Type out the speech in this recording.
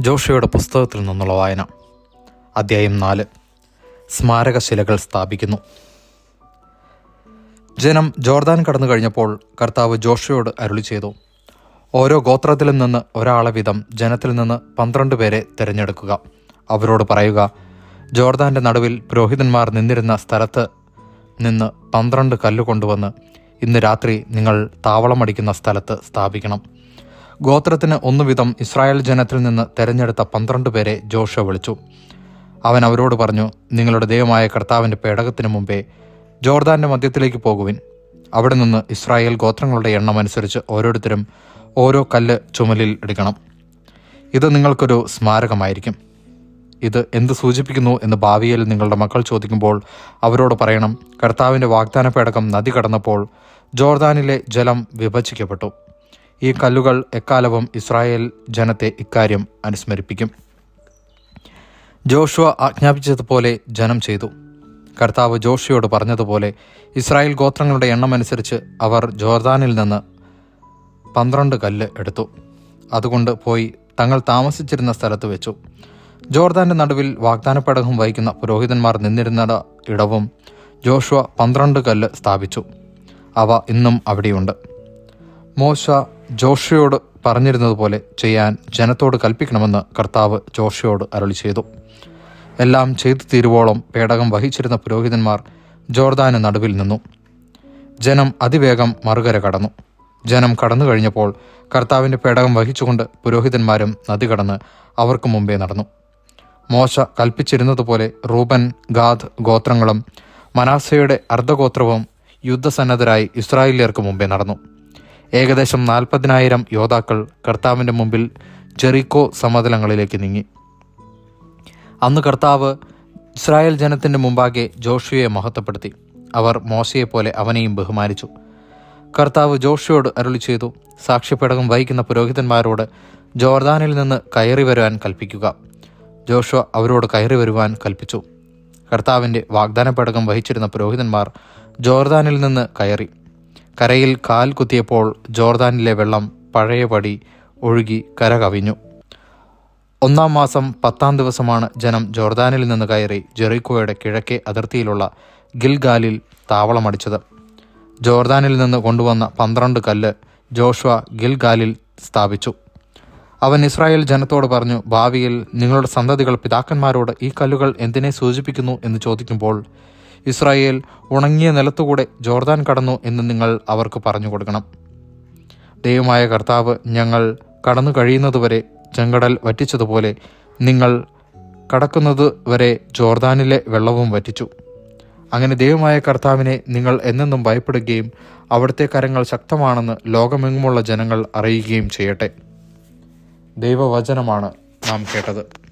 ജോഷയുടെ പുസ്തകത്തിൽ നിന്നുള്ള വായന. അദ്ധ്യായം നാല്. സ്മാരകശിലകൾ സ്ഥാപിക്കുന്നു. ജനം ജോർദാൻ കടന്നു കഴിഞ്ഞപ്പോൾ കർത്താവ് ജോഷയോട് അരുളി ചെയ്തു. ഓരോ ഗോത്രത്തിലും നിന്ന് ഒരാളെ വീതം ജനത്തിൽ നിന്ന് പന്ത്രണ്ട് പേരെ തിരഞ്ഞെടുക്കുക. അവരോട് പറയുക ജോർദാന്റെ നടുവിൽ പുരോഹിതന്മാർ നിന്നിരുന്ന സ്ഥലത്ത് നിന്ന് പന്ത്രണ്ട് കല്ല് കൊണ്ടുവന്ന് ഇന്ന് രാത്രി നിങ്ങൾ താവളമടിക്കുന്ന സ്ഥലത്ത് സ്ഥാപിക്കണം. ഗോത്രത്തിന് ഒന്നുവിധം ഇസ്രായേൽ ജനത്തിൽ നിന്ന് തെരഞ്ഞെടുത്ത പന്ത്രണ്ട് പേരെ ജോഷ വിളിച്ചു. അവൻ അവരോട് പറഞ്ഞു നിങ്ങളുടെ ദൈവമായ കർത്താവിന്റെ പേടകത്തിന് മുമ്പേ ജോർദാന്റെ മധ്യത്തിലേക്ക് പോകുവിൻ. അവിടെ നിന്ന് ഇസ്രായേൽ ഗോത്രങ്ങളുടെ എണ്ണം അനുസരിച്ച് ഓരോരുത്തരും ഓരോ കല്ല് ചുമലിൽ എടുക്കണം. ഇത് നിങ്ങൾക്കൊരു സ്മാരകമായിരിക്കും. ഇത് എന്ത് സൂചിപ്പിക്കുന്നു എന്ന് ഭാവിയിൽ നിങ്ങളുടെ മക്കൾ ചോദിക്കുമ്പോൾ അവരോട് പറയണം കർത്താവിന്റെ വാഗ്ദാന പേടകം നദി കടന്നപ്പോൾ ജോർദാനിലെ ജലം വിഭജിക്കപ്പെട്ടു. ഈ കല്ലുകൾ എക്കാലവും ഇസ്രായേൽ ജനത്തെ ഇക്കാര്യം അനുസ്മരിപ്പിക്കും. ജോഷുവ ആജ്ഞാപിച്ചതുപോലെ ജനം ചെയ്തു. കർത്താവ് ജോഷിയോട് പറഞ്ഞതുപോലെ ഇസ്രായേൽ ഗോത്രങ്ങളുടെ എണ്ണം അനുസരിച്ച് അവർ ജോർദാനിൽ നിന്ന് പന്ത്രണ്ട് കല്ല് എടുത്തു. അതുകൊണ്ട് പോയി തങ്ങൾ താമസിച്ചിരുന്ന സ്ഥലത്ത് വെച്ചു. ജോർദാന്റെ നടുവിൽ വാഗ്ദാനപ്പടകം വഹിക്കുന്ന പുരോഹിതന്മാർ നിന്നിരുന്ന ഇടവും ജോഷുവ പന്ത്രണ്ട് കല്ല് സ്ഥാപിച്ചു. അവ ഇന്നും അവിടെയുണ്ട്. മോശ ജോഷയോട് പറഞ്ഞിരുന്നതുപോലെ ചെയ്യാൻ ജനത്തോട് കൽപ്പിക്കണമെന്ന് കർത്താവ് ജോഷയോട് അരളി ചെയ്തു. എല്ലാം ചെയ്തു തീരുവോളം പേടകം വഹിച്ചിരുന്ന പുരോഹിതന്മാർ ജോർദാന് നടുവിൽ നിന്നു. ജനം അതിവേഗം മറുകര കടന്നു. ജനം കടന്നു കഴിഞ്ഞപ്പോൾ കർത്താവിന്റെ പേടകം വഹിച്ചുകൊണ്ട് പുരോഹിതന്മാരും നദി കടന്ന് അവർക്ക് മുമ്പേ നടന്നു. മോശ കൽപ്പിച്ചിരുന്നതുപോലെ റൂബൻ ഗാദ് ഗോത്രങ്ങളും മനാസയുടെ അർദ്ധഗോത്രവും യുദ്ധസന്നദ്ധരായി ഇസ്രായേലിയർക്ക് മുമ്പേ നടന്നു. ഏകദേശം നാൽപ്പതിനായിരം യോദ്ധാക്കൾ കർത്താവിന്റെ മുമ്പിൽ ജെറിക്കോ സമതലങ്ങളിലേക്ക് നീങ്ങി. അന്ന് കർത്താവ് ഇസ്രായേൽ ജനത്തിന്റെ മുമ്പാകെ ജോഷുവയെ മഹത്വപ്പെടുത്തി. അവർ മോശയെപ്പോലെ അവനെയും ബഹുമാനിച്ചു. കർത്താവ് ജോഷുവയോട് അരുളി ചെയ്തു സാക്ഷ്യപേടകം വഹിക്കുന്ന പുരോഹിതന്മാരോട് ജോർദാനിൽ നിന്ന് കയറി വരുവാൻ കൽപ്പിക്കുക. ജോഷുവ അവരോട് കയറി വരുവാൻ കൽപ്പിച്ചു. കർത്താവിന്റെ വാഗ്ദാന പേടകം വഹിച്ചിരുന്ന പുരോഹിതന്മാർ ജോർദാനിൽ നിന്ന് കയറി. കരയിൽ കാൽ കുത്തിയപ്പോൾ ജോർദാനിലെ വെള്ളം പഴയപടി ഒഴുകി കര കവിഞ്ഞു ഒന്നാം മാസം പത്താം ദിവസമാണ് ജനം ജോർദാനിൽ നിന്ന് കയറി ജെറിക്കോയുടെ കിഴക്കേ അതിർത്തിയിലുള്ള ഗിൽഗാലിൽ താവളമടിച്ചത്. ജോർദാനിൽ നിന്ന് കൊണ്ടുവന്ന പന്ത്രണ്ട് കല്ല് ജോഷ്വ ഗിൽഗാലിൽ സ്ഥാപിച്ചു. അവൻ ഇസ്രായേൽ ജനത്തോട് പറഞ്ഞു ഭാവിയിൽ നിങ്ങളുടെ സന്തതികൾ പിതാക്കന്മാരോട് ഈ കല്ലുകൾ എന്തിനെ സൂചിപ്പിക്കുന്നു എന്ന് ചോദിക്കുമ്പോൾ ഇസ്രായേൽ ഉണങ്ങിയ നിലത്തുകൂടെ ജോർദാൻ കടന്നു എന്ന് നിങ്ങൾ അവർക്ക് പറഞ്ഞു കൊടുക്കണം. ദൈവമായ കർത്താവ് ഞങ്ങൾ കടന്നു കഴിയുന്നതുവരെ ചെങ്കടൽ വറ്റിച്ചതുപോലെ നിങ്ങൾ കടക്കുന്നത് വരെ ജോർദാനിലെ വെള്ളവും വറ്റിച്ചു. അങ്ങനെ ദൈവമായ കർത്താവിനെ നിങ്ങൾ എന്നെന്നും ഭയപ്പെടുകയും അവിടുത്തെ കരങ്ങൾ ശക്തമാണെന്ന് ലോകമെങ്ങുമുള്ള ജനങ്ങൾ അറിയുകയും ചെയ്യട്ടെ. ദൈവവചനമാണ് നാം കേട്ടത്.